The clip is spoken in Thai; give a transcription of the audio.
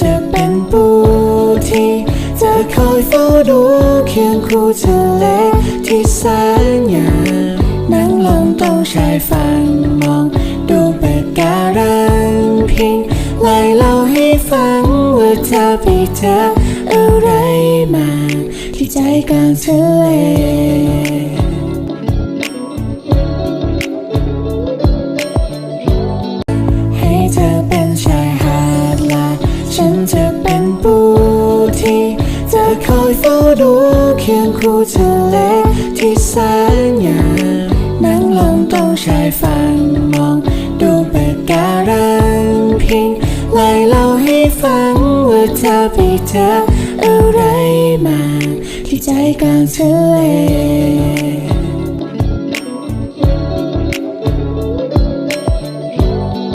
จะเป็นผู้ที่จะคอยเฝ้าดูเคียงคู่ทะเลที่แสนงามนั่งลงตรงชายฝั่งมอง ดูปะการังพิงไล่เล่าให้ฟังว่าเธอไปเจออะไรมา ที่ใจกลางทะเล เป็นปูที่จะคอยเฝ้าดูเคียงคู่ทะเลที่แสนงามนั่งลงตรงชายฝั่งมอง ดูปะการังพิงไล่เล่าให้ฟังว่าเธอไปเจออะไรมา ที่ใจกลางทะเล